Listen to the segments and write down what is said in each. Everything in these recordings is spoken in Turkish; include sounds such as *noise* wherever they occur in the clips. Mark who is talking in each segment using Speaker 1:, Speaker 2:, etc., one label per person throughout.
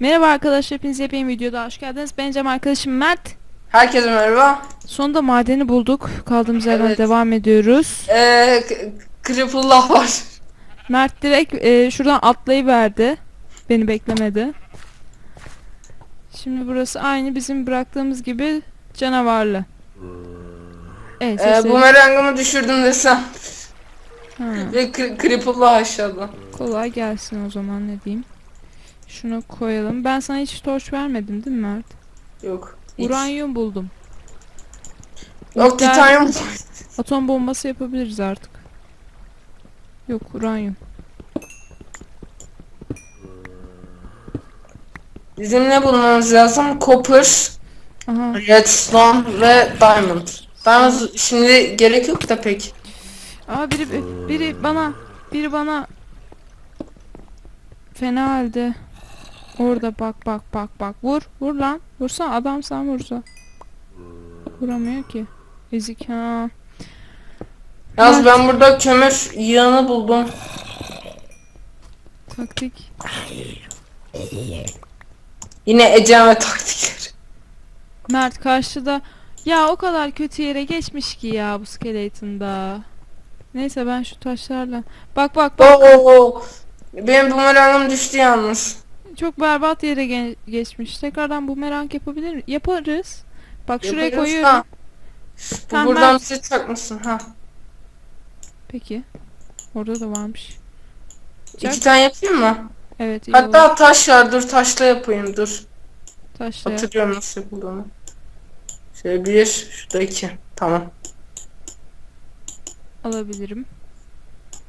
Speaker 1: Merhaba arkadaşlar hepiniz yepyeni videoda hoş geldiniz. Ben Cem arkadaşım Mert.
Speaker 2: Herkese merhaba.
Speaker 1: Sonunda madeni bulduk. Kaldığımız yerden
Speaker 2: Evet.
Speaker 1: devam ediyoruz.
Speaker 2: Ee, K- Kripullah var.
Speaker 1: Mert direkt e, şuradan atlayıverdi. Beni beklemedi. Şimdi burası aynı bizim bıraktığımız gibi canavarlı. Evet
Speaker 2: Ee,
Speaker 1: sesleri-
Speaker 2: bumerangımı düşürdüm desem.
Speaker 1: Ha,
Speaker 2: Ve Kripullah aşağıda.
Speaker 1: kolay gelsin o zaman ne diyeyim. Şunu koyalım. Ben sana hiç torç vermedim değil mi Mert?
Speaker 2: Yok. hiç.
Speaker 1: Uranyum buldum.
Speaker 2: Yok
Speaker 1: Nükleer-
Speaker 2: titanyum. *laughs*
Speaker 1: Atom bombası yapabiliriz artık. Yok uranyum.
Speaker 2: Bizim ne bulmamız lazım? Copper,
Speaker 1: Aha.
Speaker 2: redstone ve diamond. Diamond şimdi gerek yok da pek.
Speaker 1: Aa biri biri bana biri bana fena halde. Orada bak bak bak bak vur vur lan vursa adam sen vursa. Vuramıyor ki. Ezik ha. Evet.
Speaker 2: ben burada kömür yığını buldum.
Speaker 1: Taktik.
Speaker 2: Yine Ecem ve taktikleri.
Speaker 1: Mert karşıda ya o kadar kötü yere geçmiş ki ya bu skeleton'da. Neyse ben şu taşlarla. Bak bak bak.
Speaker 2: Oo. Benim bumerangım düştü yalnız.
Speaker 1: Çok berbat yere ge- geçmiş. Tekrardan bumerang yapabilir mi? Yaparız. Bak şuraya
Speaker 2: Yaparız.
Speaker 1: koyuyorum.
Speaker 2: Ha. Bu buradan
Speaker 1: Mert.
Speaker 2: bize takmışsın ha.
Speaker 1: Peki. Orada da varmış.
Speaker 2: İki tane yapayım mı?
Speaker 1: Evet iyi olur.
Speaker 2: Hatta taş var dur taşla yapayım dur.
Speaker 1: Taşla yap.
Speaker 2: Hatırlıyorum nasıl yapıldığını. Şöyle bir, şurada iki. Tamam.
Speaker 1: alabilirim.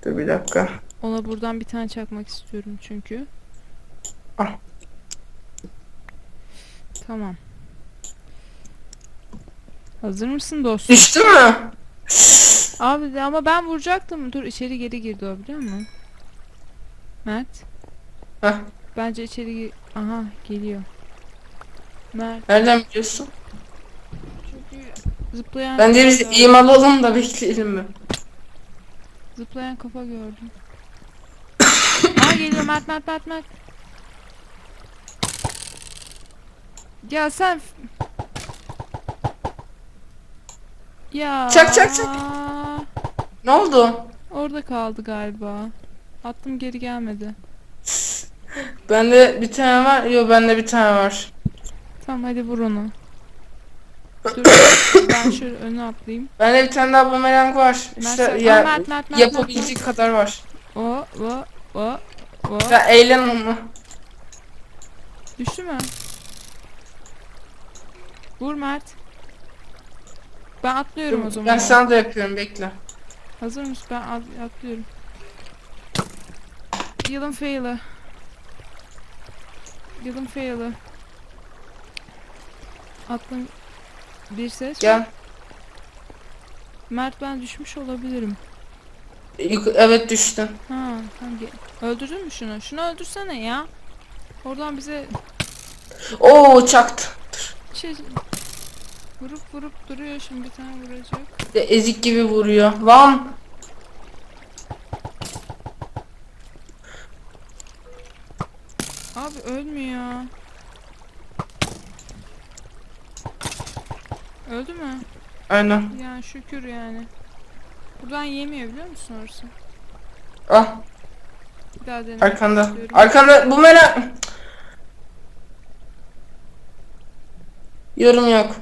Speaker 2: Dur bir dakika.
Speaker 1: Ona buradan bir tane çakmak istiyorum çünkü.
Speaker 2: Al.
Speaker 1: Tamam. Hazır mısın dostum?
Speaker 2: Düştü mü?
Speaker 1: Abi de ama ben vuracaktım. Dur içeri geri girdi o biliyor musun? Mert.
Speaker 2: Heh.
Speaker 1: Bence içeri gir... Aha geliyor. Mert.
Speaker 2: Nereden biliyorsun?
Speaker 1: Çünkü zıplayan
Speaker 2: Bence
Speaker 1: kafa
Speaker 2: biz
Speaker 1: gördüm.
Speaker 2: iyi mal alalım da bekleyelim mi?
Speaker 1: Zıplayan kafa gördüm. *coughs* Aa geliyor Mert Mert Mert Mert. Ya sen Ya
Speaker 2: Çak, çak, çak. Ne oldu?
Speaker 1: Orada kaldı galiba. Attım geri gelmedi. *laughs*
Speaker 2: Bende bir tane var. Yok bende bir tane var.
Speaker 1: Tamam hadi vur onu. *clears throat* Dur ben şöyle öne atlayayım.
Speaker 2: Bende bir tane daha bumerang var.
Speaker 1: Mert
Speaker 2: İşte
Speaker 1: Aa,
Speaker 2: ya,
Speaker 1: Mert, Mert, Mert,
Speaker 2: yapabilecek kadar var.
Speaker 1: O o o o.
Speaker 2: Ya eğlen onu.
Speaker 1: Düştü mü? Vur Mert. Ben atlıyorum o zaman.
Speaker 2: Ben sana da yapıyorum bekle.
Speaker 1: Hazır mısın? Ben at- atlıyorum. Yılın fail'ı. Yılın fail'ı. Attım. Bir ses.
Speaker 2: Gel.
Speaker 1: Mert ben düşmüş olabilirim.
Speaker 2: Yuk- Evet düştün.
Speaker 1: Ha, hangi? Öldürdün mü şunu? Şunu öldürsene ya. Oradan bize
Speaker 2: Oo çaktı.
Speaker 1: Şey vurup vurup duruyor şimdi bir tane vuracak.
Speaker 2: De ezik gibi vuruyor. Lan.
Speaker 1: Abi ölmüyor. Öldü mü?
Speaker 2: Aynen.
Speaker 1: Yani şükür yani. Buradan yemiyor biliyor musun orası?
Speaker 2: Ah
Speaker 1: Bir daha denemek
Speaker 2: arkanda.
Speaker 1: istiyorum.
Speaker 2: Arkanda bu merak. Yorum yok.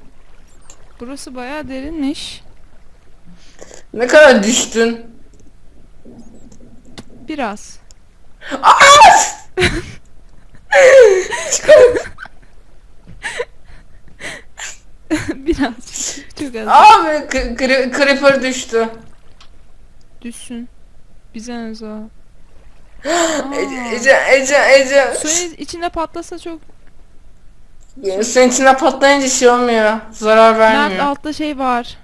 Speaker 1: Burası bayağı derinmiş.
Speaker 2: Ne kadar düştün?
Speaker 1: Biraz. *laughs* Biraz. Çok az.
Speaker 2: Abi k- kri- creeper düştü.
Speaker 1: Düşsün. Bize ne zaman? *gasps*
Speaker 2: Ece Ece Ece Ece.
Speaker 1: Suyun içinde patlasa çok...
Speaker 2: Senin içine patlayınca şey olmuyor. Zarar
Speaker 1: Mert
Speaker 2: vermiyor.
Speaker 1: altta şey var.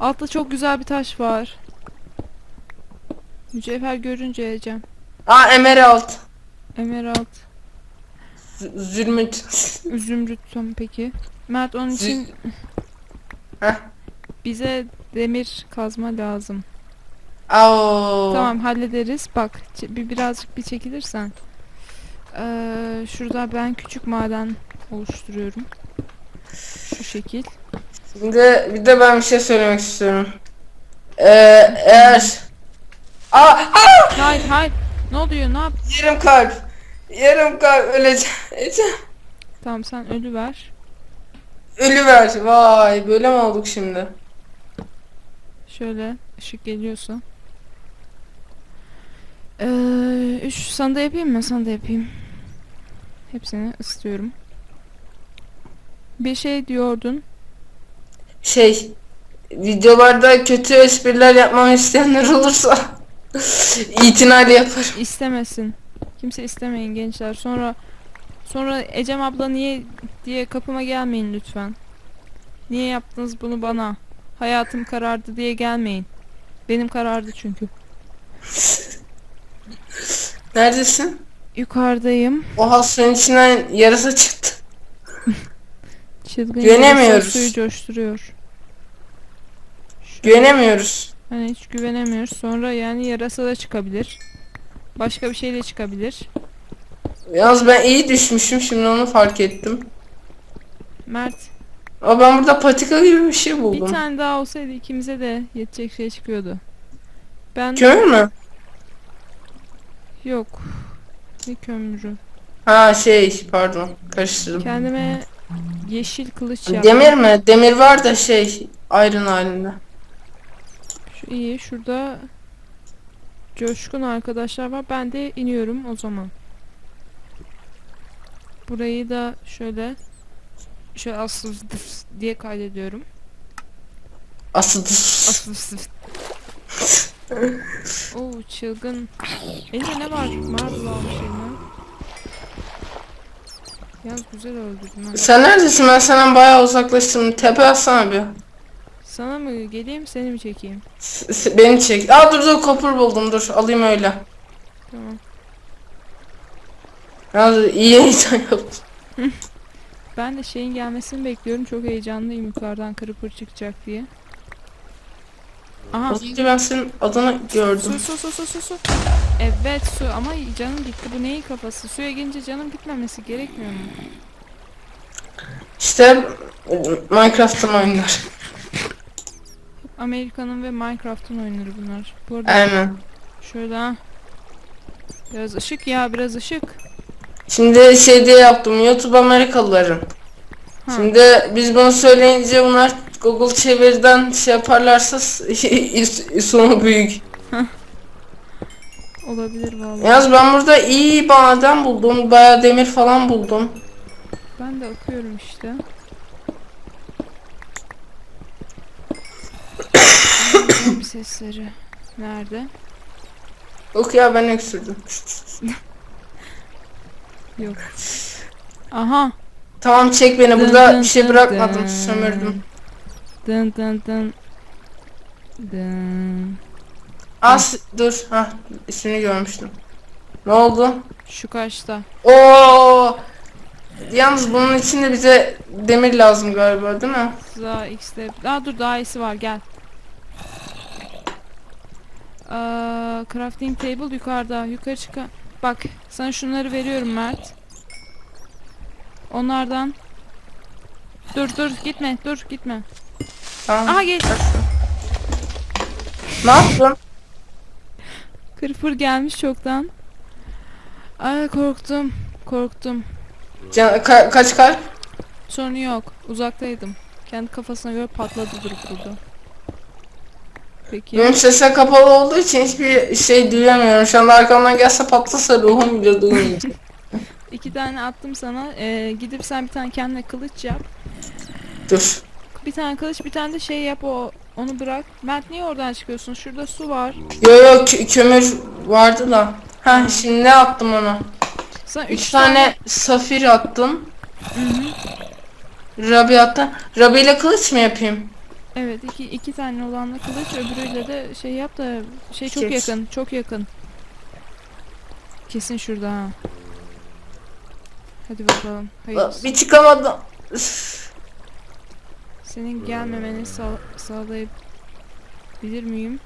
Speaker 1: Altta çok güzel bir taş var. Mücevher görünce yiyeceğim.
Speaker 2: Aa emerald.
Speaker 1: Emerald.
Speaker 2: Z- Zümrüt. *laughs*
Speaker 1: Zümrüt tam peki. Mert onun için
Speaker 2: Heh.
Speaker 1: bize demir kazma lazım.
Speaker 2: Au.
Speaker 1: Tamam hallederiz. Bak bir birazcık bir çekilirsen. Ee, şurada ben küçük maden oluşturuyorum. Şu şekil.
Speaker 2: Şimdi bir de ben bir şey söylemek istiyorum. Ee, eğer... Aa, aa!
Speaker 1: Hayır hayır. Ne oluyor? Ne yap?
Speaker 2: Yarım kalp. Yarım kalp öleceğim.
Speaker 1: Tamam sen ölü ver.
Speaker 2: Ölüver. Vay böyle mi olduk şimdi?
Speaker 1: Şöyle ışık geliyorsa. Ee, üç sana da yapayım mı? Sana da yapayım. Hepsini istiyorum. Bir şey diyordun.
Speaker 2: Şey videolarda kötü espriler yapmamı isteyenler olursa *laughs* itinayla yaparım.
Speaker 1: İstemesin. Kimse istemeyin gençler. Sonra sonra Ecem abla niye diye kapıma gelmeyin lütfen. Niye yaptınız bunu bana? Hayatım karardı diye gelmeyin. Benim karardı çünkü.
Speaker 2: Neredesin?
Speaker 1: Yukarıdayım.
Speaker 2: Oha suyun içinden yarasa çıktı.
Speaker 1: Çılgın
Speaker 2: Güvenemiyoruz.
Speaker 1: suyu coşturuyor. Şöyle-
Speaker 2: Güvenemiyoruz.
Speaker 1: Hani hiç güvenemiyoruz. Sonra yani yarasa da çıkabilir. Başka bir şey de çıkabilir.
Speaker 2: Yalnız ben iyi düşmüşüm şimdi onu fark ettim.
Speaker 1: Mert
Speaker 2: Ama ben burada patika gibi bir şey
Speaker 1: bir
Speaker 2: buldum.
Speaker 1: tane daha olsaydı ikimize de yetecek şey çıkıyordu. Ben
Speaker 2: Kömür mü?
Speaker 1: yok. Ne kömürü.
Speaker 2: Ha şey pardon karıştırdım.
Speaker 1: Kendime yeşil kılıç yaptım.
Speaker 2: Demir mi? Demir var da şey iron halinde.
Speaker 1: Şu iyi. Şurada coşkun arkadaşlar var. Ben de iniyorum o zaman. Burayı da şöyle şöyle asıl diye kaydediyorum.
Speaker 2: Asıl
Speaker 1: Asıl *laughs* Oo çılgın. Elinde ne var? Marble almış eline. Yalnız güzel öldürdün ha.
Speaker 2: Sen neredesin? Ben senden bayağı uzaklaştım. Tepe atsana bir.
Speaker 1: Sana mı geleyim seni mi çekeyim?
Speaker 2: S- s- Beni çek. Aa dur dur kopur buldum dur. Alayım öyle.
Speaker 1: Tamam.
Speaker 2: Yalnız iyi heyecan yaptım. *laughs*
Speaker 1: Ben de şeyin gelmesini bekliyorum. Çok heyecanlıyım yukarıdan kırıpır çıkacak diye. Aha
Speaker 2: Az önce ben senin adını gördüm.
Speaker 1: su su su su su su. Evet su ama canım gitti. Bu neyin kafası? Suya gelince canım gitmemesi gerekmiyor mu?
Speaker 2: İşte Minecraft'ın oyunlar.
Speaker 1: Amerika'nın ve Minecraft'ın oyunları bunlar. Bu arada
Speaker 2: Aynen.
Speaker 1: ha. Biraz ışık ya biraz ışık.
Speaker 2: Şimdi şey diye yaptım. YouTube Amerikalıların.
Speaker 1: Ha.
Speaker 2: Şimdi biz bunu söyleyince bunlar Google çeviriden şey yaparlarsa *laughs* sonu büyük.
Speaker 1: Olabilir vallahi.
Speaker 2: Yalnız ben burada iyi maden buldum. Bayağı demir falan buldum.
Speaker 1: Ben de akıyorum işte. Sesleri. Nerede?
Speaker 2: Yok ya ben öksürdüm. *laughs*
Speaker 1: Yok. Aha.
Speaker 2: Tamam çek beni. Burada
Speaker 1: dın
Speaker 2: bir şey bırakmadım.
Speaker 1: dın.
Speaker 2: Sömürdüm.
Speaker 1: Dın dın dın. Dın.
Speaker 2: Az dur. Ha ismini görmüştüm. Ne oldu?
Speaker 1: Şu kaçta?
Speaker 2: Oo! Yalnız bunun için de bize demir lazım galiba değil mi?
Speaker 1: Daha X'de. Aa dur daha iyisi var gel. Aa, crafting table yukarıda. Yukarı çık. Bak sana şunları veriyorum Mert. Onlardan. Dur dur gitme dur gitme.
Speaker 2: Tamam.
Speaker 1: Aha geç.
Speaker 2: Ne yaptın?
Speaker 1: Kırpır gelmiş çoktan. Ay korktum. Korktum.
Speaker 2: Can, ka- kaç kalp?
Speaker 1: Sorun yok. Uzaktaydım. Kendi kafasına göre patladı durup durdu. Peki.
Speaker 2: Benim sesim kapalı olduğu için hiçbir şey duyamıyorum. Şu anda arkamdan gelse patlasa ruhum bile duymayacak. *laughs* *laughs*
Speaker 1: İki tane attım sana. Ee, gidip sen bir tane kendine kılıç yap.
Speaker 2: Dur.
Speaker 1: Bir tane kılıç bir tane de şey yap o onu bırak. Mert niye oradan çıkıyorsun? Şurada su var.
Speaker 2: Yo yo kö- kömür vardı da. Ha şimdi ne attım ona?
Speaker 1: Sana
Speaker 2: Üç,
Speaker 1: üç,
Speaker 2: tane, safir attım. Rabi attım. Rabi ile kılıç mı yapayım?
Speaker 1: Evet iki, iki tane olanla kılıç öbürüyle de şey yap da şey çok
Speaker 2: Kes.
Speaker 1: yakın çok yakın. Kesin şurada ha. Hadi bakalım. Hayır.
Speaker 2: Bir çıkamadım. Üf.
Speaker 1: Senin gelmemeni sağ, sağlayabilir miyim?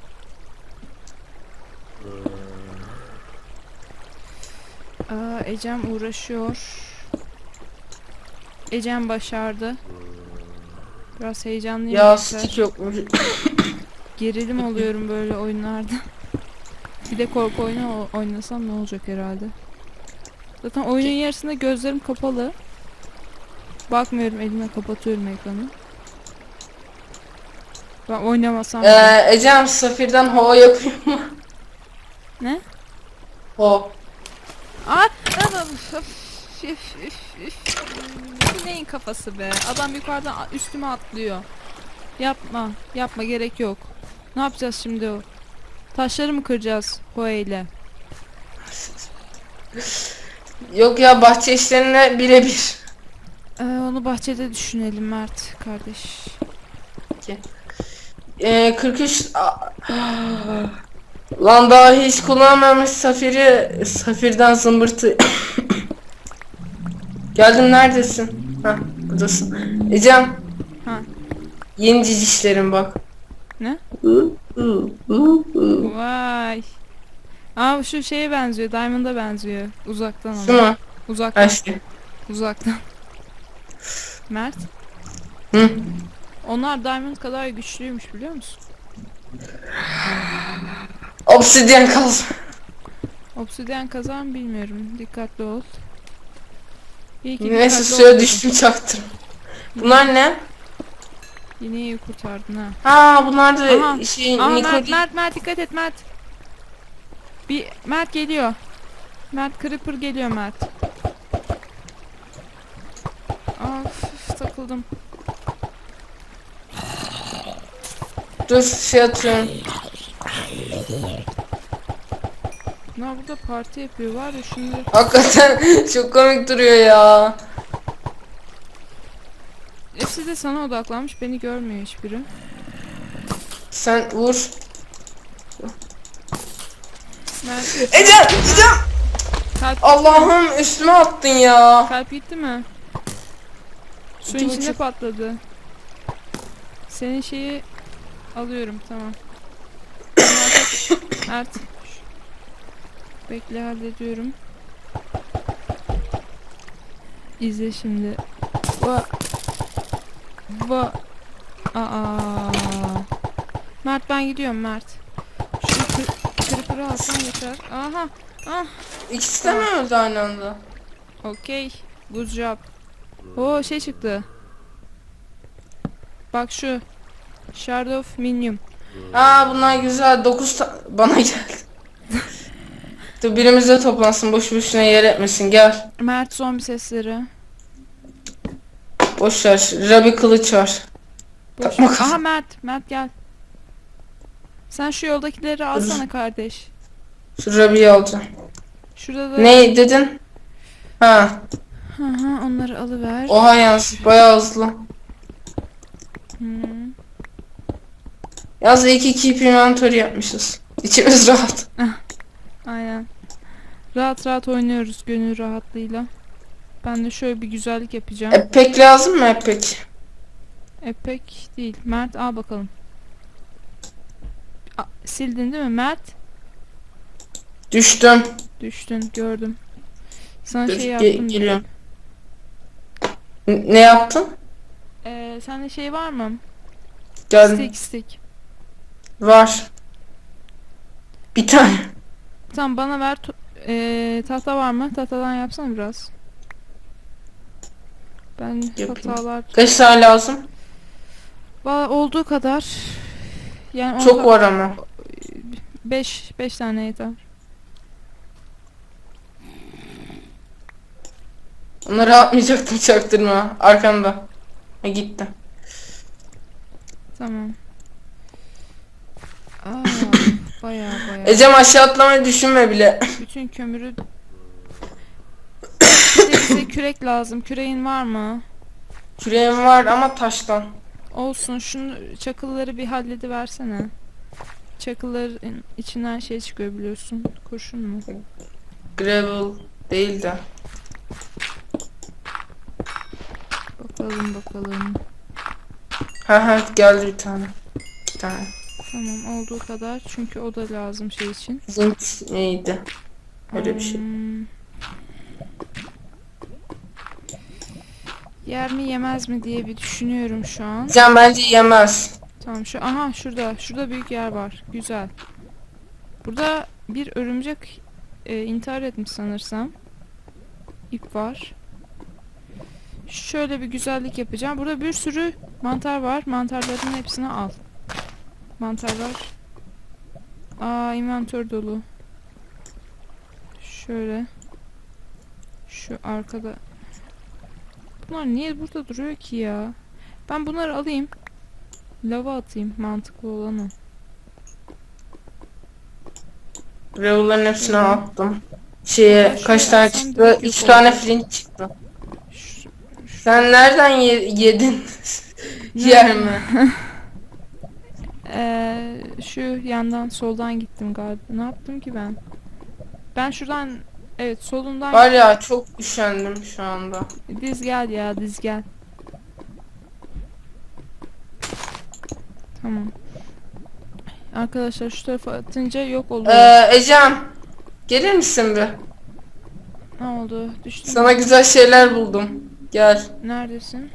Speaker 1: Aa, Ecem uğraşıyor. Ecem başardı. Biraz heyecanlıyım.
Speaker 2: Ya stick yokmuş. *coughs*
Speaker 1: Gerilim oluyorum böyle oyunlarda. *laughs* Bir de korku oyunu oynasam ne olacak herhalde. Zaten oyunun yarısında gözlerim kapalı. Bakmıyorum elime kapatıyorum ekranı. Ben oynamasam.
Speaker 2: Ee, Ecem Safir'den ho yapıyor mu?
Speaker 1: Ne?
Speaker 2: Ho.
Speaker 1: Aa, adam, üf, üf, üf, üf. Bu neyin kafası be? Adam yukarıdan üstüme atlıyor. Yapma, yapma gerek yok. Ne yapacağız şimdi o? Taşları mı kıracağız o ile?
Speaker 2: Yok ya bahçe işlerine birebir.
Speaker 1: Ee, onu bahçede düşünelim Mert kardeş.
Speaker 2: Ee, 43 Aa, Lan daha hiç kullanmamış Safir'i Safir'den zımbırtı *coughs* Geldim neredesin? Ha buradasın. Ecem.
Speaker 1: Ha.
Speaker 2: Yeni cicişlerim bak.
Speaker 1: Ne? Vay. Aa şu şeye benziyor. Diamond'a benziyor. Uzaktan
Speaker 2: Şu
Speaker 1: ama.
Speaker 2: mu?
Speaker 1: Uzaktan.
Speaker 2: Şey.
Speaker 1: Uzaktan. *laughs* Mert.
Speaker 2: Hı.
Speaker 1: Onlar Diamond kadar güçlüymüş biliyor musun?
Speaker 2: Obsidyen kazma.
Speaker 1: Obsidian kazan bilmiyorum. Dikkatli ol. İyi ki
Speaker 2: Neyse
Speaker 1: dikkatli
Speaker 2: suya
Speaker 1: ol.
Speaker 2: düştüm çaktım. Bunlar ne?
Speaker 1: Yine iyi kurtardın ha.
Speaker 2: Ha bunlar da
Speaker 1: Aha,
Speaker 2: şey
Speaker 1: Aa
Speaker 2: Niko
Speaker 1: Mert, Mert, Mert dikkat et Mert. Bir Mert geliyor. Mert Creeper geliyor Mert. Of, takıldım.
Speaker 2: Dur şey atıyorum.
Speaker 1: Bunlar burada parti yapıyor var ya şunları.
Speaker 2: Hakikaten *laughs* çok komik duruyor ya.
Speaker 1: Hepsi de sana odaklanmış beni görmüyor hiçbiri.
Speaker 2: Sen vur. Ecem! Ecem! Allah'ım üstüme attın ya.
Speaker 1: kalp gitti mi? Suyun içinde patladı. Senin şeyi alıyorum tamam. Mert. Bekle hallediyorum. İzle şimdi. Va. Va. Aa. Mert ben gidiyorum Mert. Şu kır- kırpırı alsam yeter. Aha. Ah.
Speaker 2: İkisi de mi öldü aynı anda?
Speaker 1: Okey. Good job. Oo şey çıktı. Bak şu. Shard of Minium.
Speaker 2: Aa bunlar güzel. 9 ta- bana geldi. Dur birimiz de toplansın. Boş boşuna yer etmesin. Gel.
Speaker 1: Mert zombi sesleri.
Speaker 2: Boş ver. Rabi kılıç var.
Speaker 1: Boş.
Speaker 2: Takma.
Speaker 1: Aha Mert. Mert gel. Sen şu yoldakileri alsana kardeş.
Speaker 2: Şu Rabi'yi alacağım.
Speaker 1: Şurada da...
Speaker 2: Ne dedin? Ha.
Speaker 1: Hı hı onları alıver.
Speaker 2: Oha yalnız bayağı hızlı.
Speaker 1: Hı.
Speaker 2: Yalnız iyi ki keep inventory yapmışız. İçimiz *laughs* rahat.
Speaker 1: Aynen. Rahat rahat oynuyoruz gönül rahatlığıyla. Ben de şöyle bir güzellik yapacağım.
Speaker 2: E, pek lazım mı pek?
Speaker 1: E pek değil. Mert al bakalım. A, sildin değil mi Mert?
Speaker 2: Düştüm.
Speaker 1: Düştün gördüm. Sana
Speaker 2: Dur,
Speaker 1: şey
Speaker 2: ge-
Speaker 1: yaptım.
Speaker 2: geliyorum. N- ne yaptın?
Speaker 1: Ee, sende şey var mı?
Speaker 2: Geldim.
Speaker 1: Stick stick.
Speaker 2: Var. Bir tane.
Speaker 1: Tamam bana ver. ee, tahta var mı? Tahtadan yapsana biraz. Ben
Speaker 2: Yapayım.
Speaker 1: hatalar...
Speaker 2: Kaç tane lazım?
Speaker 1: Valla olduğu kadar. Yani
Speaker 2: Çok var ama.
Speaker 1: 5 5 tane yeter.
Speaker 2: Onları atmayacaktım çaktırma. Arkanda. Ha gitti.
Speaker 1: Tamam. Aa, baya baya.
Speaker 2: Ecem aşağı atlamayı düşünme bile.
Speaker 1: Bütün kömürü... *coughs* Bir de bize kürek lazım. Küreğin var mı?
Speaker 2: Küreğim var ama taştan.
Speaker 1: Olsun. Şunu çakılları bir hallediversene. Çakılların içinden şey çıkıyor biliyorsun. Kurşun mu?
Speaker 2: Gravel değil de.
Speaker 1: Bakalım bakalım.
Speaker 2: Ha ha geldi bir tane. Bir tane.
Speaker 1: Tamam olduğu kadar çünkü o da lazım şey için.
Speaker 2: Zinc neydi? Öyle bir şey.
Speaker 1: Hmm. Yer mi yemez mi diye bir düşünüyorum şu an.
Speaker 2: Can bence yemez.
Speaker 1: Tamam şu aha şurada şurada büyük yer var. Güzel. Burada bir örümcek e, intihar etmiş sanırsam. İp var. Şöyle bir güzellik yapacağım. Burada bir sürü mantar var. Mantarların hepsini al. Mantarlar. Aa inventör dolu. Şöyle. Şu arkada. Bunlar niye burada duruyor ki ya? Ben bunları alayım. Lava atayım mantıklı olanı.
Speaker 2: Revel'ların hepsini attım. Şeye kaç tane çıktı?
Speaker 1: direkt yok
Speaker 2: 3 tane flint çıktı.
Speaker 1: Ş-
Speaker 2: Sen nereden ye- yedin? *laughs* Yer mi? *laughs*
Speaker 1: Eee, şu yandan soldan gittim galiba. Ne yaptım ki ben? Ben şuradan evet solundan
Speaker 2: Var ya çok üşendim şu anda.
Speaker 1: diz gel ya diz gel. Tamam. Arkadaşlar şu tarafa atınca yok oluyor.
Speaker 2: Ee, Ecem gelir misin bir?
Speaker 1: ne oldu? Düştüm.
Speaker 2: Sana güzel şeyler buldum. Gel
Speaker 1: Neredesin?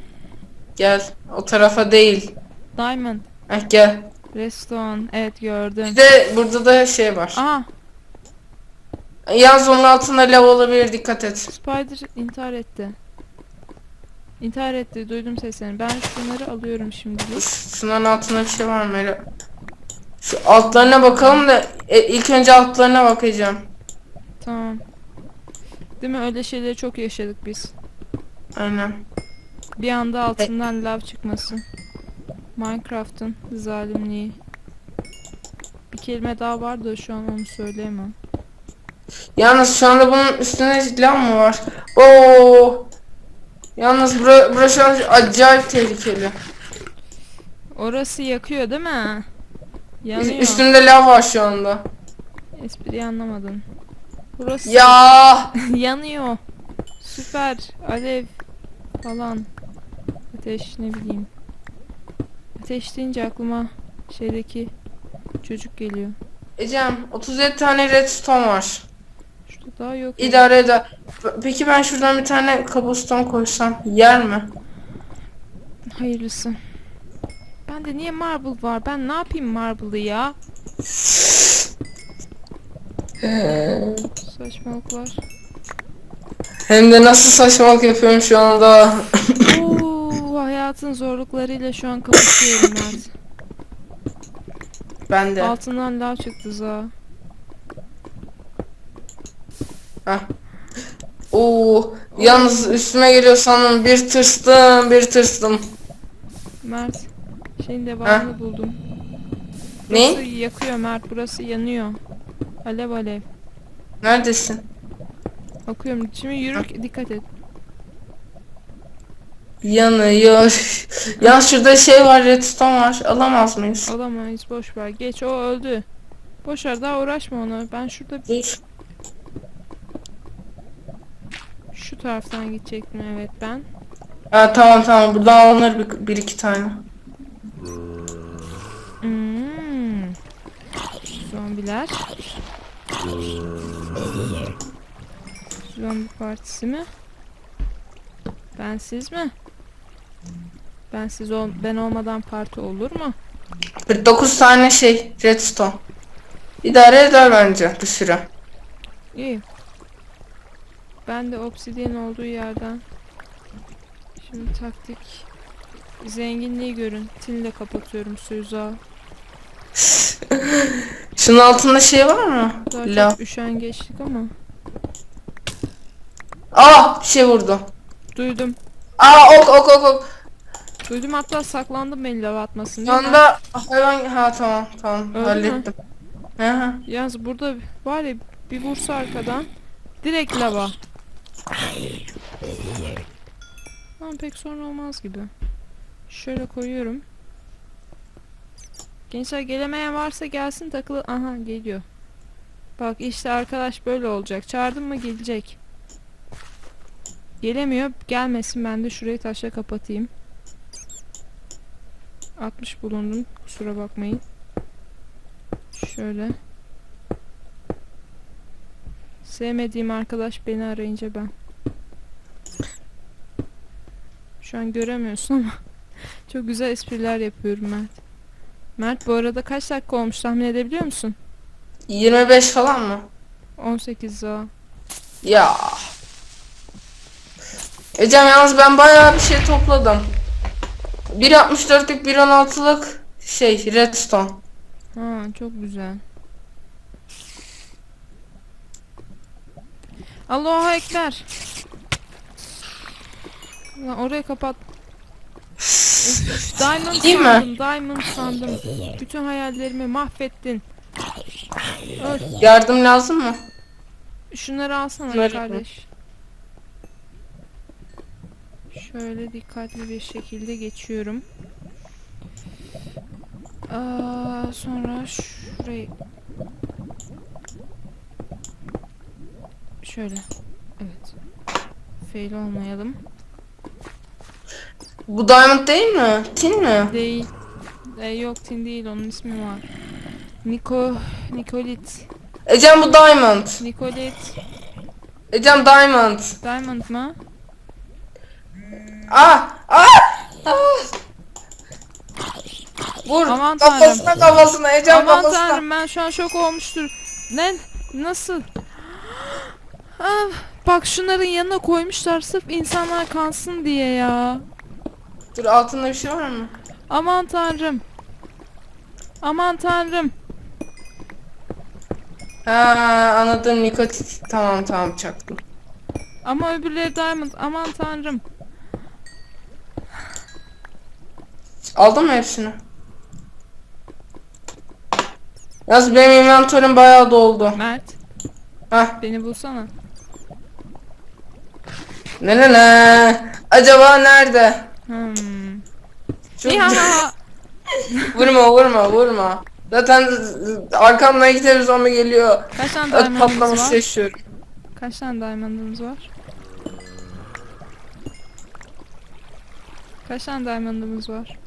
Speaker 2: gel. O tarafa değil.
Speaker 1: Diamond.
Speaker 2: Heh, gel.
Speaker 1: Redstone. Evet gördüm.
Speaker 2: Bir de burada da şey var.
Speaker 1: Aha
Speaker 2: Yalnız onun altında lav olabilir dikkat et.
Speaker 1: Spider intihar etti. İntihar etti. Duydum seslerini. Ben şunları alıyorum şimdilik.
Speaker 2: Şunların altında bir şey var mı? Öyle- Şu altlarına bakalım da e, ilk önce altlarına bakacağım.
Speaker 1: Tamam. Değil mi? Öyle şeyleri çok yaşadık biz.
Speaker 2: Aynen.
Speaker 1: Bir anda altından lav çıkması. Minecraft'ın zalimliği. Bir kelime daha var da şu an onu söyleyemem.
Speaker 2: Yalnız şu anda bunun üstünde lav mı var? Oo. Yalnız bura, burası şu an acayip tehlikeli.
Speaker 1: Orası yakıyor değil mi? Yanıyor.
Speaker 2: Üstünde lav var şu anda.
Speaker 1: Espriyi anlamadın. Burası
Speaker 2: Ya. *laughs*
Speaker 1: yanıyor. Süper. Alev falan. Ateş ne bileyim. Ateş deyince aklıma şeydeki çocuk geliyor.
Speaker 2: Ecem 37 tane redstone var.
Speaker 1: Şurada daha yok.
Speaker 2: İdare eder. Peki ben şuradan bir tane cobblestone koysam yer mi?
Speaker 1: Hayırlısı. Bende niye marble var? Ben ne yapayım marble'ı ya? Saçmalıklar.
Speaker 2: Hem de nasıl saçmalık yapıyorum şu anda.
Speaker 1: Hayatın zorluklarıyla şu an kapışıyorum Mert.
Speaker 2: ben de.
Speaker 1: Altından lav çıktı za.
Speaker 2: Heh. Oo, yalnız üstüme geliyor sandım bir tırstım bir tırstım.
Speaker 1: Mert. Şeyin devamını buldum.
Speaker 2: Ne?
Speaker 1: Burası yakıyor Mert. Burası yanıyor. Alev alev.
Speaker 2: Neredesin?
Speaker 1: Bakıyorum. Şimdi yürü dikkat et.
Speaker 2: Yanıyor. ya şurada şey var redstone var alamaz mıyız?
Speaker 1: Alamayız boş ver. Geç o öldü. Boş ver daha uğraşma ona. Ben şurada
Speaker 2: Dur.
Speaker 1: şu taraftan gidecektim evet ben.
Speaker 2: Ha, tamam tamam buradan alınır bir, bir iki tane.
Speaker 1: Hmm. Zombiler. Zombi partisi mi? Bensiz mi? Bensiz ol ben olmadan parti olur mu?
Speaker 2: 49 tane şey redstone. İdare eder bence bir süre.
Speaker 1: İyi. Ben de obsidian olduğu yerden şimdi taktik zenginliği görün. Tille kapatıyorum suyu *laughs*
Speaker 2: Şunun altında şey var mı?
Speaker 1: Daha
Speaker 2: Lav.
Speaker 1: çok üşengeçlik ama.
Speaker 2: Aa bir şey vurdu.
Speaker 1: Duydum.
Speaker 2: Aa ok ok ok ok.
Speaker 1: Duydum hatta saklandım beni lava atmasın
Speaker 2: Şu anda hayvan ha tamam tamam
Speaker 1: Öldü mü?
Speaker 2: hallettim. Hı hı.
Speaker 1: Yalnız burada var ya bir vursa arkadan direkt lava. Ama pek sorun olmaz gibi. Şöyle koyuyorum. Gençler gelemeyen varsa gelsin takılı. Aha geliyor. Bak işte arkadaş böyle olacak. Çağırdım mı gelecek. Gelemiyor. Gelmesin ben de şurayı taşla kapatayım. 60 bulundum. Kusura bakmayın. Şöyle. Sevmediğim arkadaş beni arayınca ben. Şu an göremiyorsun ama *laughs* çok güzel espriler yapıyorum Mert. Mert bu arada kaç dakika olmuş tahmin edebiliyor musun?
Speaker 2: 25 falan mı?
Speaker 1: 18 daha.
Speaker 2: Ya. Ecem yalnız ben bayağı bir şey topladım. 1.64'lük 1.16'lık şey redstone.
Speaker 1: Ha çok güzel. Allahu Ekber. Lan orayı kapat. Üf, diamond
Speaker 2: Gideyim mi?
Speaker 1: sandım, diamond sandım. Bütün hayallerimi mahvettin. Öl.
Speaker 2: Yardım lazım mı?
Speaker 1: Şunları alsana
Speaker 2: Şunları mı?
Speaker 1: kardeş. Şöyle dikkatli bir şekilde geçiyorum. Aa, sonra şurayı şöyle. Evet. Fail olmayalım.
Speaker 2: Bu diamond değil mi? Tin mi?
Speaker 1: Değil. E, yok Tin değil onun ismi var. Niko Nikolit.
Speaker 2: Ecem bu diamond.
Speaker 1: Nikolit.
Speaker 2: Ecem diamond.
Speaker 1: Diamond mı?
Speaker 2: Ah! Ah! Ah! Vur
Speaker 1: Aman
Speaker 2: kafasına kafasına Ecem
Speaker 1: Aman
Speaker 2: kafasına.
Speaker 1: tanrım ben şu an şok olmuştur. Ne? Nasıl? Ah, bak şunların yanına koymuşlar sırf insanlar kansın diye ya.
Speaker 2: Dur altında bir şey var mı?
Speaker 1: Aman tanrım. Aman tanrım.
Speaker 2: Ha anladım nikotin. Tamam tamam çaktım.
Speaker 1: Ama öbürleri diamond. Aman tanrım.
Speaker 2: Aldın mı hepsini? Yalnız benim inventörüm bayağı doldu.
Speaker 1: Mert
Speaker 2: Hah
Speaker 1: beni bulsana.
Speaker 2: ne ne ne. Acaba nerede?
Speaker 1: Hmm.
Speaker 2: Çok...
Speaker 1: Ya. *laughs*
Speaker 2: vurma vurma vurma. Zaten arkamdan iki tane zombi geliyor.
Speaker 1: Kaç tane diamondımız
Speaker 2: patlaması
Speaker 1: var?
Speaker 2: yaşıyorum.
Speaker 1: Kaç tane diamondımız var? Kaç tane diamondımız var?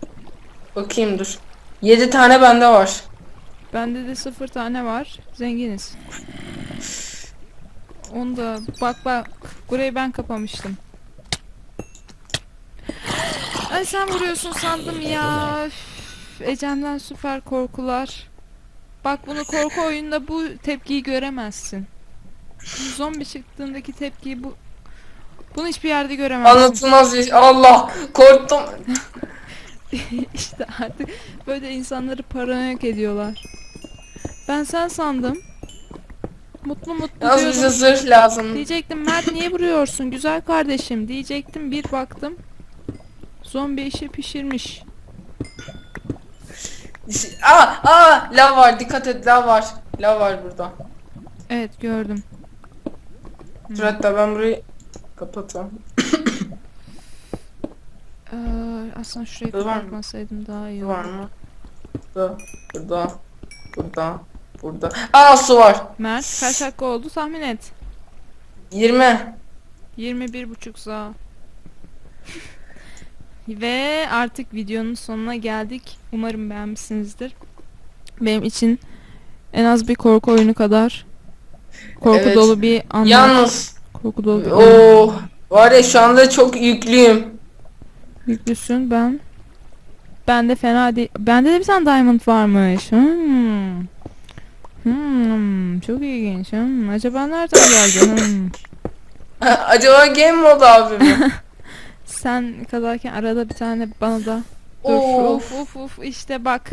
Speaker 2: Bakayım dur. 7 tane bende var.
Speaker 1: Bende de sıfır tane var. Zenginiz. Onu da bak bak burayı ben kapamıştım. Ay sen vuruyorsun sandım ya. Üf, Ecem'den süper korkular. Bak bunu korku oyunda bu tepkiyi göremezsin. Zombi çıktığındaki tepkiyi bu bunu hiçbir yerde göremezsin.
Speaker 2: Anlatılmaz bir. Allah korktum. *laughs* *laughs*
Speaker 1: işte artık böyle insanları paranoyak ediyorlar. Ben sen sandım. Mutlu mutlu
Speaker 2: Yalnız
Speaker 1: diyordum.
Speaker 2: bize zırh lazım.
Speaker 1: Diyecektim Mert niye vuruyorsun güzel kardeşim diyecektim bir baktım. Zombi işi pişirmiş.
Speaker 2: Aa aa lav var dikkat et lav var. Lav var burada.
Speaker 1: Evet gördüm.
Speaker 2: Dur hatta ben burayı kapatıyorum.
Speaker 1: Ee, aslında şurayı
Speaker 2: Var mı?
Speaker 1: kapatmasaydım daha iyi
Speaker 2: Var
Speaker 1: olur.
Speaker 2: mı? Burada, burada, burada, burada. Aa su var.
Speaker 1: Mert kaç dakika oldu tahmin et.
Speaker 2: 20.
Speaker 1: 21 buçuk saat. *laughs* Ve artık videonun sonuna geldik. Umarım beğenmişsinizdir. Benim için en az bir korku oyunu kadar korku
Speaker 2: Evet.
Speaker 1: dolu bir anlam.
Speaker 2: Yalnız
Speaker 1: Korku dolu bir
Speaker 2: o var ya şu anda çok yüklüyüm.
Speaker 1: Yüklüsün ben. Bende fena değil. Bende de bir tane diamond varmış. Hmm. Hmm, çok ilginç. Hmm, acaba nereden geldi? Hmm. *laughs*
Speaker 2: Acaba game mode abi mi? *laughs*
Speaker 1: Sen kadarken arada bir tane bana da Dur,
Speaker 2: of.
Speaker 1: uf uf uf işte bak.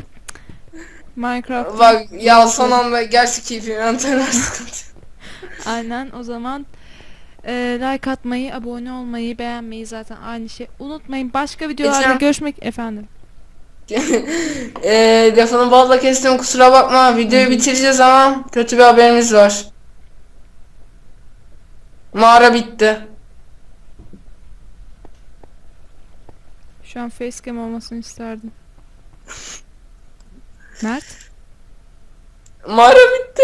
Speaker 1: Minecraft.
Speaker 2: Bak ya son anda gerçi keyfi inventörler *laughs* sıkıntı.
Speaker 1: Aynen o zaman e, like atmayı, abone olmayı, beğenmeyi zaten aynı şey. Unutmayın. Başka videolarda
Speaker 2: Geçen-
Speaker 1: görüşmek efendim.
Speaker 2: Eee *laughs* lafını balla kestim kusura bakma videoyu bitireceğiz ama kötü bir haberimiz var. Mağara bitti.
Speaker 1: Şu an facecam olmasını isterdim. Mert
Speaker 2: Mağara bitti.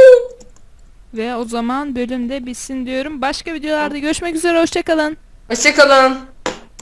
Speaker 1: Ve o zaman bölümde bitsin diyorum. Başka videolarda görüşmek üzere. Hoşçakalın.
Speaker 2: Hoşçakalın.